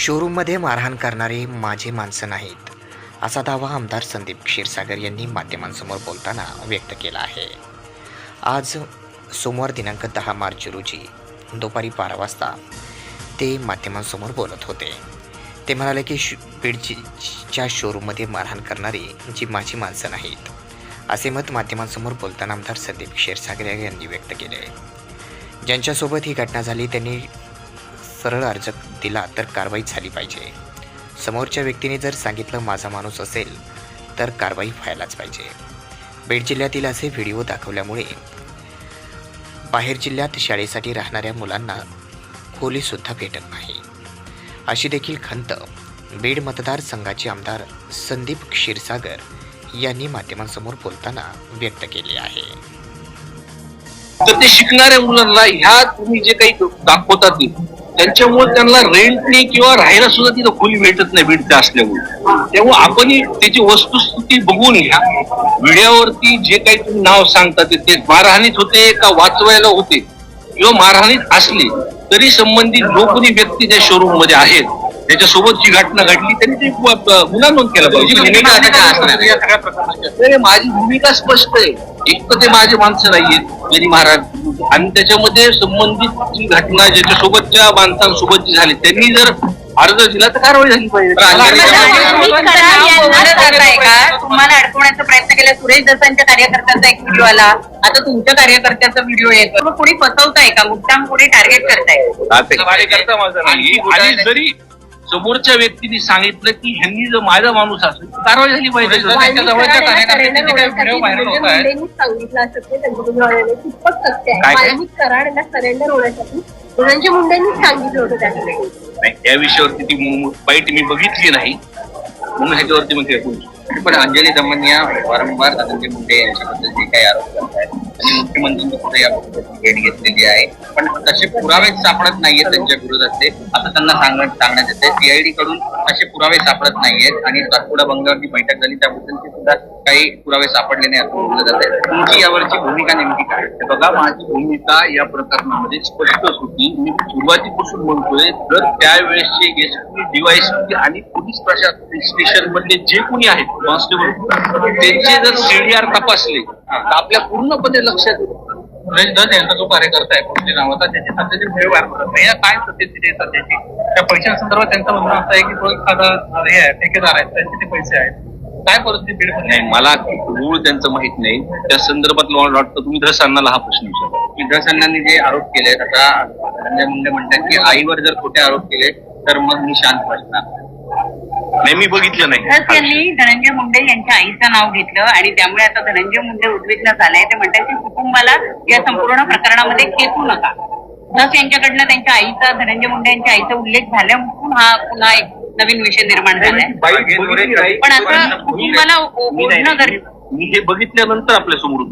शोरूममध्ये मारहाण करणारे माझे माणसं नाहीत असा दावा आमदार संदीप क्षीरसागर यांनी माध्यमांसमोर बोलताना व्यक्त केला आहे. आज सोमवार दिनांक दहा मार्च रोजी दुपारी बारा वाजता ते माध्यमांसमोर बोलत होते. ते म्हणाले की श बीडच्या शोरूममध्ये मारहाण करणारी जी माझी माणसं नाहीत असे मत माध्यमांसमोर बोलताना आमदार संदीप क्षीरसागर यांनी व्यक्त केले. ज्यांच्यासोबत ही घटना झाली त्यांनी सरळ अर्ज दिला तर कारवाई झाली पाहिजे. समोरच्या व्यक्तीने जर सांगितलं माझा माणूस असेल तर कारवाई व्हायलाच पाहिजे. बीड जिल्ह्यातील असे व्हिडिओ दाखवल्यामुळे बाहेर जिल्ह्यात शाळेसाठी राहणाऱ्या मुलांना खोलीसुद्धा भेटत नाही. अशी देखील खंत बीड मतदारसंघाचे आमदार संदीप क्षीरसागर यांनी माध्यमांसमोर बोलताना व्यक्त केली आहे. तर ते शिकणाऱ्या मुलांना ह्या तुम्ही जे काही दाखवतात त्यांच्यामुळे त्यांना रेंटनी किंवा राहायला सुद्धा तिथं खोली भेटत नाही भेटते असल्यामुळे. तेव्हा आपणही त्याची वस्तुस्थिती बघून घ्या. व्हिडिओवरती जे काही तुम्ही नाव सांगता ते मारहाणीत होते का वाचवायला होते? किंवा मारहाणीत असले तरी संबंधित जो कोणी व्यक्ती त्या शोरूममध्ये आहेत त्याच्यासोबत जी घटना घडली त्यांनी ते गुन्हा नोंद केला पाहिजे. नाही, माझी भूमिका स्पष्ट आहे. एक तर ते माझे माणसं नाहीयेत जरी महाराज आणि त्याच्यामध्ये संबंधित घटना ज्याच्यासोबतच्या माणसांसोबत जी झाली. त्यांनी जर अर्ज दिला तर कारवाई झाली पाहिजे. तुम्हाला अडकवण्याचा प्रयत्न केला. सुरेश दसांच्या कार्यकर्त्याचा एक व्हिडिओ आला. आता तुमच्या कार्यकर्त्याचा व्हिडिओ येतो मग कोणी फसवताय का? मुद्दाम कोणी टार्गेट करताय. समोरच्या व्यक्तीने सांगितलं की ह्यांनी जर माझा माणूस असेल तर कारवाई झाली पाहिजे. आहेत धनंजय मुंडेंनीच सांगितलं होतं त्या विषयावरती ती मु- बाईट मी बघितली नाही. म्हणून ह्याच्यावरती मग. पण अंजली दमनिया वारंवार धनंजय मुंडे यांच्याबद्दल जे काही आरोप करतायत आणि मुख्यमंत्र्यांनी पुढे या भेट घेतलेली आहे. पण तसे पुरावे सापडत नाहीयेत त्यांच्या विरोधातले. आता त्यांना सांगण्यात सांगण्यात येते. सीआयडी कडून असे पुरावे सापडत नाहीयेत आणि सातपुडा बंगल्यावरती बैठक झाली. त्याबद्दलचे सुद्धा काही पुरावे सापडले नाही असं म्हटलं जाते तुमची यावरची भूमिका नेमकी काय? बघा माझी भूमिका या प्रकरणामध्ये स्पष्टच होती. मी सुरुवातीपासून म्हणतोय जर त्यावेळेसचे एसपी डीवायसपी आणि पोलीस प्रशासन स्टेशन मधले जे कोणी आहेत कॉन्स्टेबल त्यांचे जर सीडीआर तपासले आपल्या पूर्णपणे लक्षात सुरेश दस यांचा जो कार्यकर्ता आहे कुठली नावाचा त्याचे सध्याचे होतात नाही, या काय सत्यस्थिती आहे सध्याची त्या पैशांसंदर्भात त्यांचं म्हणणं असं आहे की तो एखादा हे आहे ठेकेदार आहे त्यांचे ते पैसे आहेत. काय परिस्थिती बीडमध्ये नाही मला रूळ त्यांचं माहीत नाही. त्या संदर्भात मला वाटतं तुम्ही धस अण्णाला हा प्रश्न विचारा. विद्यार्थ्यांनी जे आरोप केले आता धनंजय मुंडे म्हणतात की आईवर जर खोटे आरोप केले तर मग मी शांत बसणार. नाही मी बघितलं नाही यांनी धनंजय मुंडे यांच्या आईचं नाव घेतलं आणि त्यामुळे आता धनंजय मुंडे उद्विग्न झालाय ते म्हणतात की कुटुंबाला या संपूर्ण प्रकरणामध्ये खेचू नका धस यांच्याकडनं त्यांच्या आईचा धनंजय मुंडे यांच्या आईचा उल्लेख झाल्यापासून हा पुन्हा एक नवीन विषय निर्माण झालाय बाईट बघितली नाही. पण आता कुटुंबाला ओ- मी नाही- ओढणं गरजेचं मी हे बघितल्यानंतर आपल्यासमोर